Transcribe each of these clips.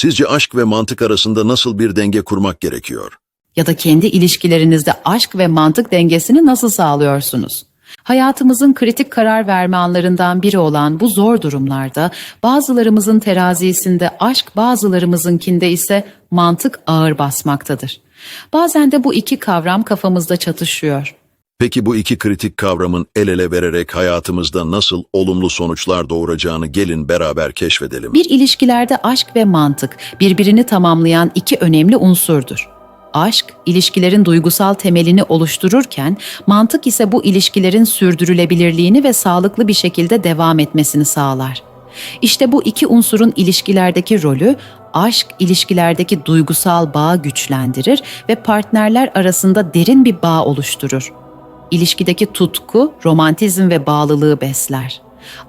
Sizce aşk ve mantık arasında nasıl bir denge kurmak gerekiyor? Ya da kendi ilişkilerinizde aşk ve mantık dengesini nasıl sağlıyorsunuz? Hayatımızın kritik karar verme anlarından biri olan bu zor durumlarda bazılarımızın terazisinde aşk, bazılarımızınkinde ise mantık ağır basmaktadır. Bazen de bu iki kavram kafamızda çatışıyor. Peki bu iki kritik kavramın el ele vererek hayatımızda nasıl olumlu sonuçlar doğuracağını gelin beraber keşfedelim. Bir ilişkilerde aşk ve mantık birbirini tamamlayan iki önemli unsurdur. Aşk, ilişkilerin duygusal temelini oluştururken, mantık ise bu ilişkilerin sürdürülebilirliğini ve sağlıklı bir şekilde devam etmesini sağlar. İşte bu iki unsurun ilişkilerdeki rolü, aşk ilişkilerdeki duygusal bağı güçlendirir ve partnerler arasında derin bir bağ oluşturur. İlişkideki tutku, romantizm ve bağlılığı besler.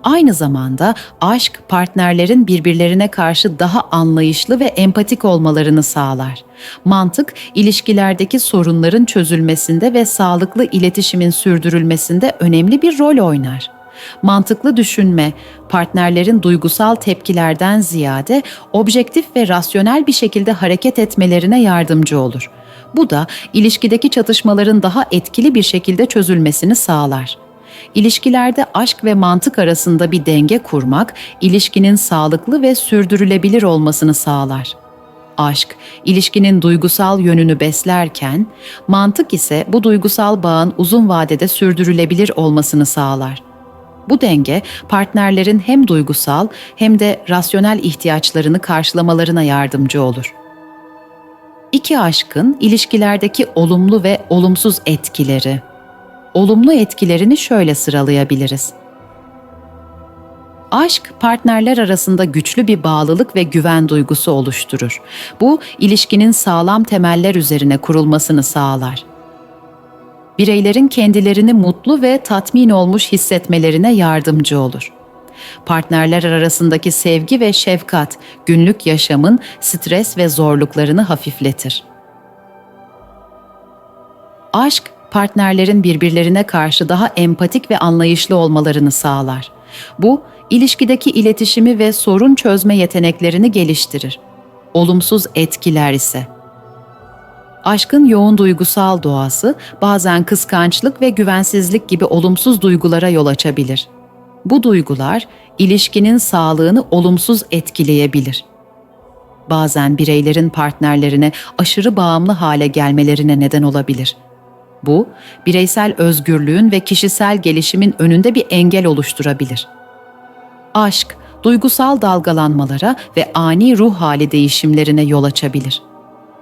Aynı zamanda aşk partnerlerin birbirlerine karşı daha anlayışlı ve empatik olmalarını sağlar. Mantık ilişkilerdeki sorunların çözülmesinde ve sağlıklı iletişimin sürdürülmesinde önemli bir rol oynar. Mantıklı düşünme, partnerlerin duygusal tepkilerden ziyade objektif ve rasyonel bir şekilde hareket etmelerine yardımcı olur. Bu da ilişkideki çatışmaların daha etkili bir şekilde çözülmesini sağlar. İlişkilerde aşk ve mantık arasında bir denge kurmak, ilişkinin sağlıklı ve sürdürülebilir olmasını sağlar. Aşk, ilişkinin duygusal yönünü beslerken, mantık ise bu duygusal bağın uzun vadede sürdürülebilir olmasını sağlar. Bu denge partnerlerin hem duygusal hem de rasyonel ihtiyaçlarını karşılamalarına yardımcı olur. İki aşkın ilişkilerdeki olumlu ve olumsuz etkileri. Olumlu etkilerini şöyle sıralayabiliriz. Aşk partnerler arasında güçlü bir bağlılık ve güven duygusu oluşturur. Bu ilişkinin sağlam temeller üzerine kurulmasını sağlar. Bireylerin kendilerini mutlu ve tatmin olmuş hissetmelerine yardımcı olur. Partnerler arasındaki sevgi ve şefkat günlük yaşamın stres ve zorluklarını hafifletir. Aşk partnerlerin birbirlerine karşı daha empatik ve anlayışlı olmalarını sağlar. Bu, ilişkideki iletişimi ve sorun çözme yeteneklerini geliştirir. Olumsuz etkiler ise Aşkın yoğun duygusal doğası bazen kıskançlık ve güvensizlik gibi olumsuz duygulara yol açabilir. Bu duygular ilişkinin sağlığını olumsuz etkileyebilir. Bazen bireylerin partnerlerine aşırı bağımlı hale gelmelerine neden olabilir. Bu, bireysel özgürlüğün ve kişisel gelişimin önünde bir engel oluşturabilir. Aşk, duygusal dalgalanmalara ve ani ruh hali değişimlerine yol açabilir.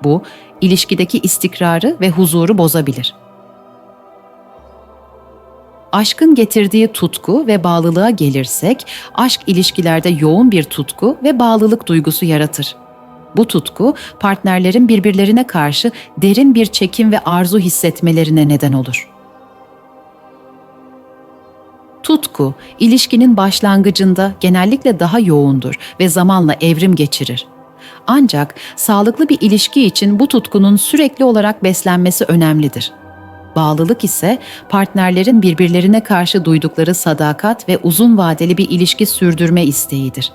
Bu, ilişkideki istikrarı ve huzuru bozabilir. Aşkın getirdiği tutku ve bağlılığa gelirsek, aşk ilişkilerde yoğun bir tutku ve bağlılık duygusu yaratır. Bu tutku partnerlerin birbirlerine karşı derin bir çekim ve arzu hissetmelerine neden olur. Tutku, ilişkinin başlangıcında genellikle daha yoğundur ve zamanla evrim geçirir. Ancak sağlıklı bir ilişki için bu tutkunun sürekli olarak beslenmesi önemlidir. Bağlılık ise partnerlerin birbirlerine karşı duydukları sadakat ve uzun vadeli bir ilişki sürdürme isteğidir.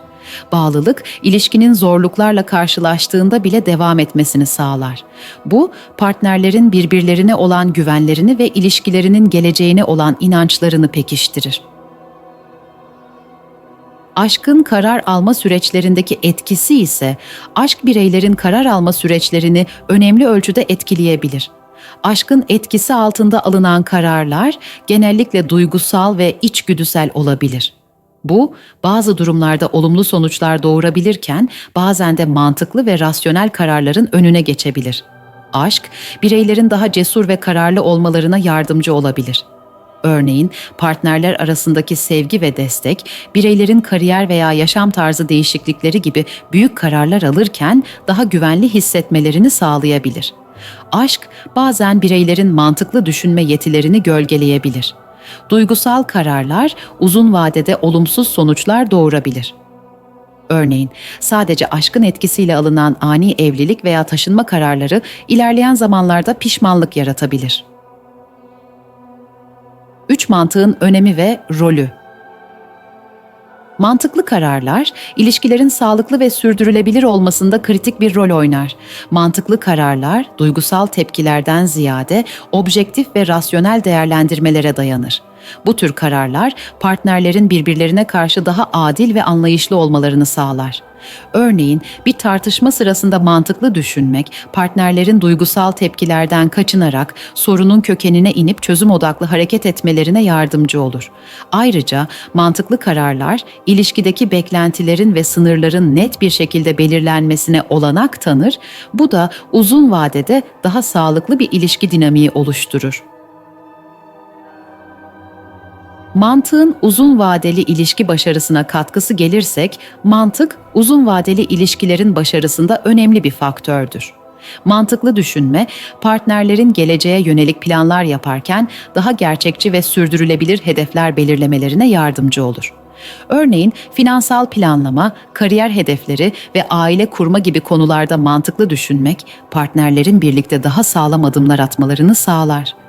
Bağlılık, ilişkinin zorluklarla karşılaştığında bile devam etmesini sağlar. Bu, partnerlerin birbirlerine olan güvenlerini ve ilişkilerinin geleceğine olan inançlarını pekiştirir. Aşkın karar alma süreçlerindeki etkisi ise aşk bireylerin karar alma süreçlerini önemli ölçüde etkileyebilir. Aşkın etkisi altında alınan kararlar genellikle duygusal ve içgüdüsel olabilir. Bu, bazı durumlarda olumlu sonuçlar doğurabilirken bazen de mantıklı ve rasyonel kararların önüne geçebilir. Aşk, bireylerin daha cesur ve kararlı olmalarına yardımcı olabilir. Örneğin partnerler arasındaki sevgi ve destek, bireylerin kariyer veya yaşam tarzı değişiklikleri gibi büyük kararlar alırken daha güvenli hissetmelerini sağlayabilir. Aşk bazen bireylerin mantıklı düşünme yetilerini gölgeleyebilir. Duygusal kararlar uzun vadede olumsuz sonuçlar doğurabilir. Örneğin sadece aşkın etkisiyle alınan ani evlilik veya taşınma kararları ilerleyen zamanlarda pişmanlık yaratabilir. Üç mantığın önemi ve rolü Mantıklı kararlar, ilişkilerin sağlıklı ve sürdürülebilir olmasında kritik bir rol oynar. Mantıklı kararlar, duygusal tepkilerden ziyade objektif ve rasyonel değerlendirmelere dayanır. Bu tür kararlar, partnerlerin birbirlerine karşı daha adil ve anlayışlı olmalarını sağlar. Örneğin, bir tartışma sırasında mantıklı düşünmek, partnerlerin duygusal tepkilerden kaçınarak sorunun kökenine inip çözüm odaklı hareket etmelerine yardımcı olur. Ayrıca mantıklı kararlar, ilişkideki beklentilerin ve sınırların net bir şekilde belirlenmesine olanak tanır, bu da uzun vadede daha sağlıklı bir ilişki dinamiği oluşturur. Mantığın uzun vadeli ilişki başarısına katkısı gelirsek, mantık uzun vadeli ilişkilerin başarısında önemli bir faktördür. Mantıklı düşünme, partnerlerin geleceğe yönelik planlar yaparken daha gerçekçi ve sürdürülebilir hedefler belirlemelerine yardımcı olur. Örneğin finansal planlama, kariyer hedefleri ve aile kurma gibi konularda mantıklı düşünmek, partnerlerin birlikte daha sağlam adımlar atmalarını sağlar.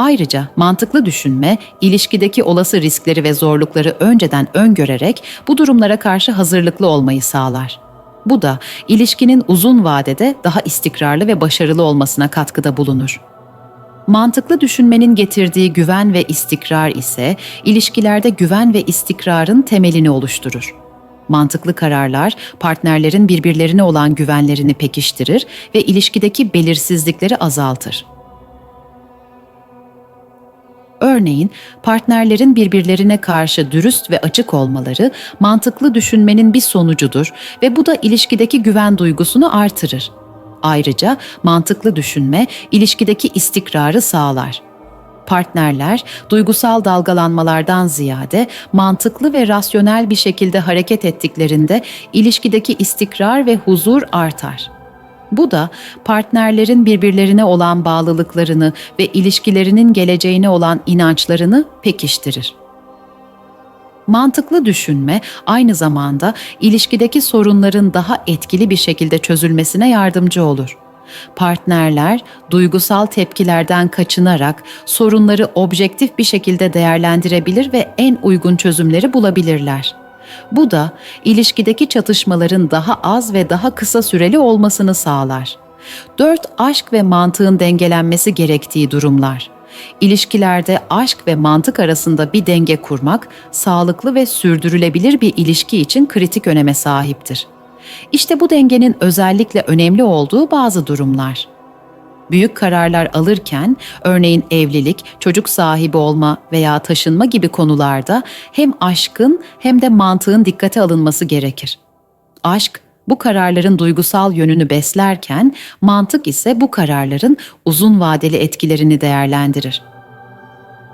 Ayrıca mantıklı düşünme, ilişkideki olası riskleri ve zorlukları önceden öngörerek bu durumlara karşı hazırlıklı olmayı sağlar. Bu da ilişkinin uzun vadede daha istikrarlı ve başarılı olmasına katkıda bulunur. Mantıklı düşünmenin getirdiği güven ve istikrar ise ilişkilerde güven ve istikrarın temelini oluşturur. Mantıklı kararlar partnerlerin birbirlerine olan güvenlerini pekiştirir ve ilişkideki belirsizlikleri azaltır. Örneğin, partnerlerin birbirlerine karşı dürüst ve açık olmaları mantıklı düşünmenin bir sonucudur ve bu da ilişkideki güven duygusunu artırır. Ayrıca mantıklı düşünme ilişkideki istikrarı sağlar. Partnerler duygusal dalgalanmalardan ziyade mantıklı ve rasyonel bir şekilde hareket ettiklerinde ilişkideki istikrar ve huzur artar. Bu da partnerlerin birbirlerine olan bağlılıklarını ve ilişkilerinin geleceğine olan inançlarını pekiştirir. Mantıklı düşünme aynı zamanda ilişkideki sorunların daha etkili bir şekilde çözülmesine yardımcı olur. Partnerler duygusal tepkilerden kaçınarak sorunları objektif bir şekilde değerlendirebilir ve en uygun çözümleri bulabilirler. Bu da ilişkideki çatışmaların daha az ve daha kısa süreli olmasını sağlar. 4. Aşk ve mantığın dengelenmesi gerektiği durumlar. İlişkilerde aşk ve mantık arasında bir denge kurmak, sağlıklı ve sürdürülebilir bir ilişki için kritik öneme sahiptir. İşte bu dengenin özellikle önemli olduğu bazı durumlar. Büyük kararlar alırken, örneğin evlilik, çocuk sahibi olma veya taşınma gibi konularda hem aşkın hem de mantığın dikkate alınması gerekir. Aşk bu kararların duygusal yönünü beslerken, mantık ise bu kararların uzun vadeli etkilerini değerlendirir.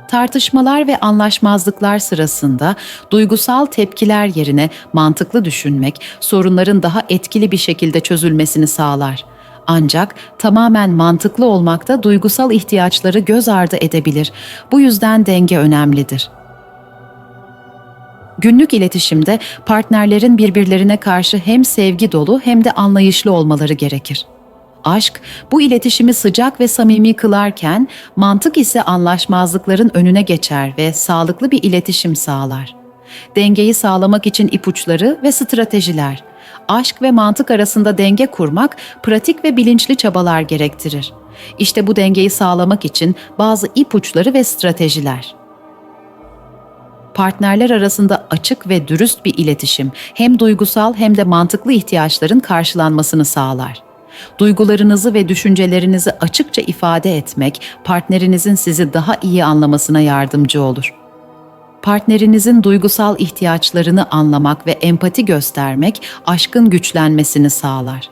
Tartışmalar ve anlaşmazlıklar sırasında duygusal tepkiler yerine mantıklı düşünmek sorunların daha etkili bir şekilde çözülmesini sağlar. Ancak tamamen mantıklı olmakta duygusal ihtiyaçları göz ardı edebilir. Bu yüzden denge önemlidir. Günlük iletişimde partnerlerin birbirlerine karşı hem sevgi dolu hem de anlayışlı olmaları gerekir. Aşk bu iletişimi sıcak ve samimi kılarken mantık ise anlaşmazlıkların önüne geçer ve sağlıklı bir iletişim sağlar. Dengeyi sağlamak için ipuçları ve stratejiler. Aşk ve mantık arasında denge kurmak pratik ve bilinçli çabalar gerektirir. İşte bu dengeyi sağlamak için bazı ipuçları ve stratejiler partnerler arasında açık ve dürüst bir iletişim hem duygusal hem de mantıklı ihtiyaçların karşılanmasını sağlar. Duygularınızı ve düşüncelerinizi açıkça ifade etmek partnerinizin sizi daha iyi anlamasına yardımcı olur. Partnerinizin duygusal ihtiyaçlarını anlamak ve empati göstermek aşkın güçlenmesini sağlar.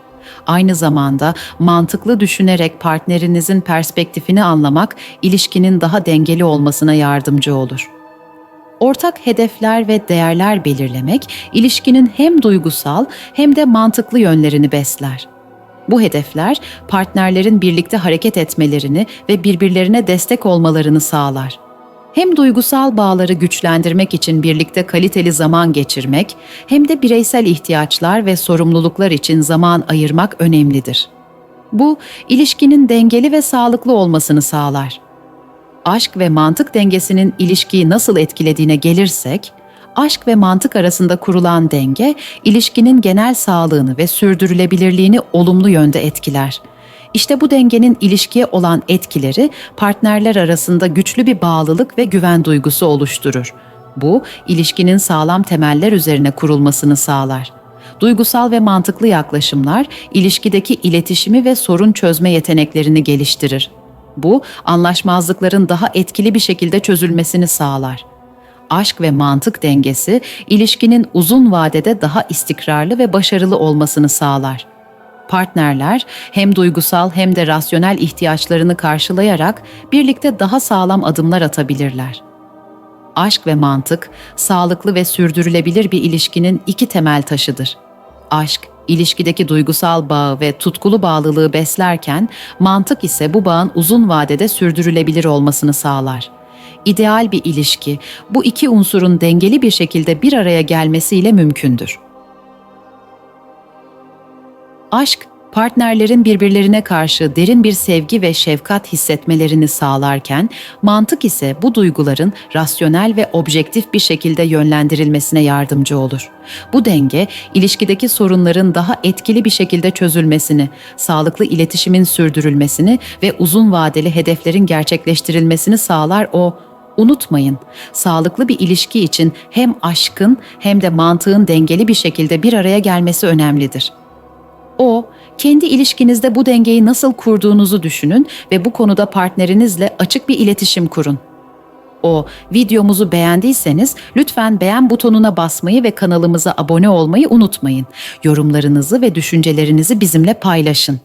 Aynı zamanda mantıklı düşünerek partnerinizin perspektifini anlamak ilişkinin daha dengeli olmasına yardımcı olur. Ortak hedefler ve değerler belirlemek ilişkinin hem duygusal hem de mantıklı yönlerini besler. Bu hedefler partnerlerin birlikte hareket etmelerini ve birbirlerine destek olmalarını sağlar. Hem duygusal bağları güçlendirmek için birlikte kaliteli zaman geçirmek, hem de bireysel ihtiyaçlar ve sorumluluklar için zaman ayırmak önemlidir. Bu, ilişkinin dengeli ve sağlıklı olmasını sağlar. Aşk ve mantık dengesinin ilişkiyi nasıl etkilediğine gelirsek, Aşk ve mantık arasında kurulan denge, ilişkinin genel sağlığını ve sürdürülebilirliğini olumlu yönde etkiler. İşte bu dengenin ilişkiye olan etkileri partnerler arasında güçlü bir bağlılık ve güven duygusu oluşturur. Bu, ilişkinin sağlam temeller üzerine kurulmasını sağlar. Duygusal ve mantıklı yaklaşımlar ilişkideki iletişimi ve sorun çözme yeteneklerini geliştirir. Bu, anlaşmazlıkların daha etkili bir şekilde çözülmesini sağlar. Aşk ve mantık dengesi ilişkinin uzun vadede daha istikrarlı ve başarılı olmasını sağlar. Partnerler hem duygusal hem de rasyonel ihtiyaçlarını karşılayarak birlikte daha sağlam adımlar atabilirler. Aşk ve mantık, sağlıklı ve sürdürülebilir bir ilişkinin iki temel taşıdır. Aşk, ilişkideki duygusal bağı ve tutkulu bağlılığı beslerken, mantık ise bu bağın uzun vadede sürdürülebilir olmasını sağlar. İdeal bir ilişki, bu iki unsurun dengeli bir şekilde bir araya gelmesiyle mümkündür. Aşk, partnerlerin birbirlerine karşı derin bir sevgi ve şefkat hissetmelerini sağlarken, mantık ise bu duyguların rasyonel ve objektif bir şekilde yönlendirilmesine yardımcı olur. Bu denge, ilişkideki sorunların daha etkili bir şekilde çözülmesini, sağlıklı iletişimin sürdürülmesini ve uzun vadeli hedeflerin gerçekleştirilmesini sağlar o Unutmayın, sağlıklı bir ilişki için hem aşkın hem de mantığın dengeli bir şekilde bir araya gelmesi önemlidir. O, kendi ilişkinizde bu dengeyi nasıl kurduğunuzu düşünün ve bu konuda partnerinizle açık bir iletişim kurun. O, videomuzu beğendiyseniz lütfen beğen butonuna basmayı ve kanalımıza abone olmayı unutmayın. Yorumlarınızı ve düşüncelerinizi bizimle paylaşın.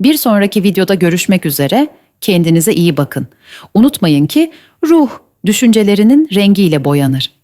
Bir sonraki videoda görüşmek üzere. Kendinize iyi bakın. Unutmayın ki ruh düşüncelerinin rengiyle boyanır.